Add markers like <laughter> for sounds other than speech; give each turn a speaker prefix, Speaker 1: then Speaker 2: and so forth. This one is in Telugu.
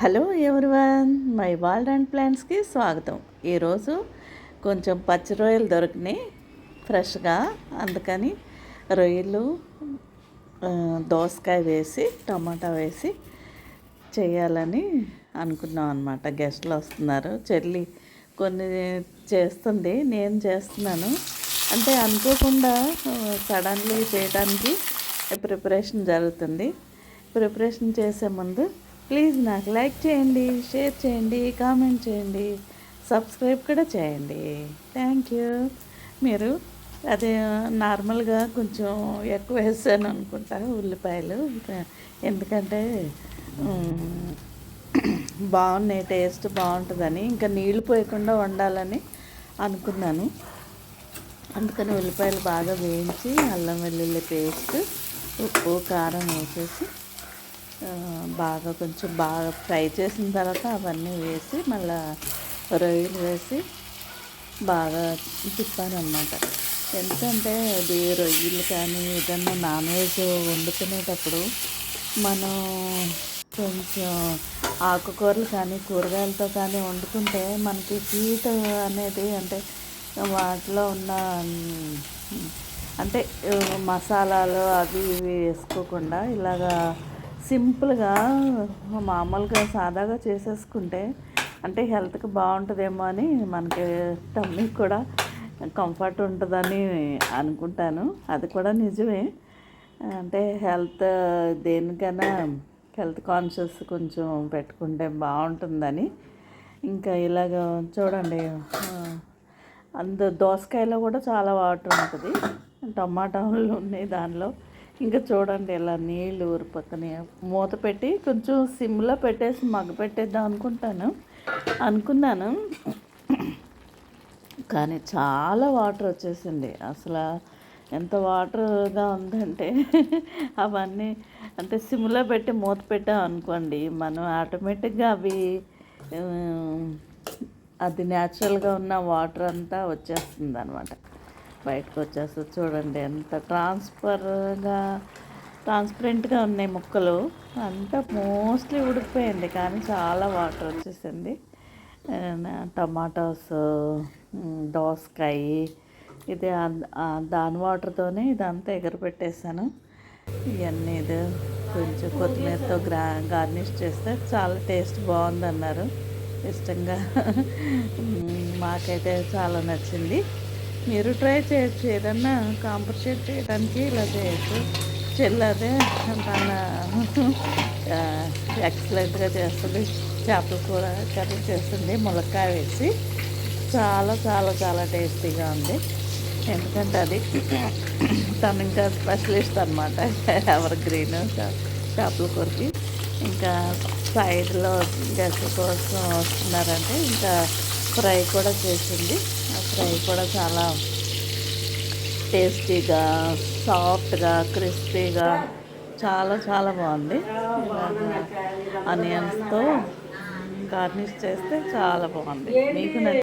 Speaker 1: Hello everyone my world and ప్లాంట్స్కి స్వాగతం. ఈరోజు కొంచెం పచ్చి రొయ్యలు దొరికినాయి ఫ్రెష్గా. అందుకని రొయ్యలు దోసకాయ వేసి టమాటా వేసి చేయాలని అనుకున్నాం అనమాట గెస్ట్లు వస్తున్నారు. చెల్లి కొన్ని చేస్తుంది నేను చేస్తున్నాను. అంటే అనుకోకుండా సడన్లీ చేయడానికి ప్రిపరేషన్ జరుగుతుంది. ప్రిపరేషన్ చేసే ముందు ప్లీజ్ నాకు లైక్ చేయండి షేర్ చేయండి కామెంట్ చేయండి సబ్స్క్రైబ్ కూడా చేయండి. Thank you. మీరు అదే నార్మల్గా కొంచెం ఎక్కువ వేసాను అనుకుంటా ఉల్లిపాయలు. ఎందుకంటే బాగున్నాయి టేస్ట్ బాగుంటుందని. ఇంకా నీళ్ళు పోయకుండా వండాలని అనుకున్నాను. అందుకని ఉల్లిపాయలు బాగా వేయించి అల్లం వెల్లుల్లి పేస్ట్ ఉప్పు కారం వేసేసి బాగా కొంచెం బాగా ఫ్రై చేసిన తర్వాత అవన్నీ వేసి మళ్ళీ రొయ్యలు వేసి బాగా తిప్పాను అనమాట ఎందుకంటే అది రొయ్యలు కానీ ఏదన్నా నాన్ వెజ్ వండుకునేటప్పుడు మనం కొంచెం ఆకుకూరలు కానీ కూరగాయలతో కానీ వండుకుంటే మనకి హీట్ అనేది అంటే వాటిలో ఉన్న అంటే మసాలాలు అవి ఇవి వేసుకోకుండా ఇలాగా సింపుల్గా మామూలుగా సాదాగా చేసేసుకుంటే అంటే హెల్త్కి బాగుంటుందేమో అని మనకి టమ్మీకి కూడా కంఫర్ట్ ఉంటుందని అనుకుంటాను. అది కూడా నిజమే. అంటే హెల్త్ దేనికైనా హెల్త్ కాన్షియస్ కొంచెం పెట్టుకుంటే బాగుంటుందని. ఇంకా ఇలాగ చూడండి అందు దోసకాయలో కూడా చాలా వాటర్ ఉంటుంది. టమాటాలు ఉన్నాయి దానిలో. ఇంకా చూడండి ఇలా నీళ్ళు ఊరిపోతున్నాయి మూత పెట్టి కొంచెం సిమ్లో పెట్టేసి మగ్గ పెట్టేద్దాం అనుకుంటాను. అనుకున్నాను. కానీ చాలా వాటర్ వచ్చేసింది. అసలు ఎంత వాటర్గా ఉందంటే అవన్నీ అంటే సిమ్లో పెట్టి మూత పెట్టాం అనుకోండి మనం ఆటోమేటిక్గా అవి అది న్యాచురల్గా ఉన్న వాటర్ అంతా వచ్చేస్తుంది అనమాట బయటకు వచ్చేస్తుంది చూడండి. ఎంత ట్రాన్స్ఫర్గా ట్రాన్స్పరెంట్గా ఉన్నాయి ముక్కలు. అంతా మోస్ట్లీ ఉడికిపోయింది కానీ చాలా వాటర్ వచ్చేసింది. టమాటోస్ దోసకాయ ఇది దాని వాటర్తోనే ఇదంతా ఎగరపెట్టేసాను. ఇవన్నీ ఇది కొంచెం కొత్తిమీరతో గ్రా గార్నిష్ చేస్తే చాలా టేస్ట్ బాగుందన్నారు. ఇష్టంగా. <laughs> మాకైతే చాలా నచ్చింది. మీరు ట్రై చేయొచ్చు ఏదన్నా కాంపన్సేట్ చేయడానికి ఇలా చేయొచ్చు. చెల్లదే తన ఎక్సలెంట్గా చేస్తుంది. చేపల కూర కర్రీ చేస్తుంది ములక్కాయ వేసి. చాలా చాలా చాలా టేస్టీగా ఉంది. ఎందుకంటే అది తను ఇంకా స్పెషలిస్ట్ అనమాట ఎవర్ గ్రీన్ చేపల కూరకి. ఇంకా సైడ్లో గెస్ట్ కోసం వస్తున్నారంటే ఇంకా ఫ్రై కూడా చేసింది. ఫ్రై కూడా చాలా టేస్టీగా సాఫ్ట్గా క్రిస్పీగా చాలా చాలా బాగుంది. ఆనియన్స్తో గార్నిష్ చేస్తే చాలా బాగుంది. మీకు నచ్చి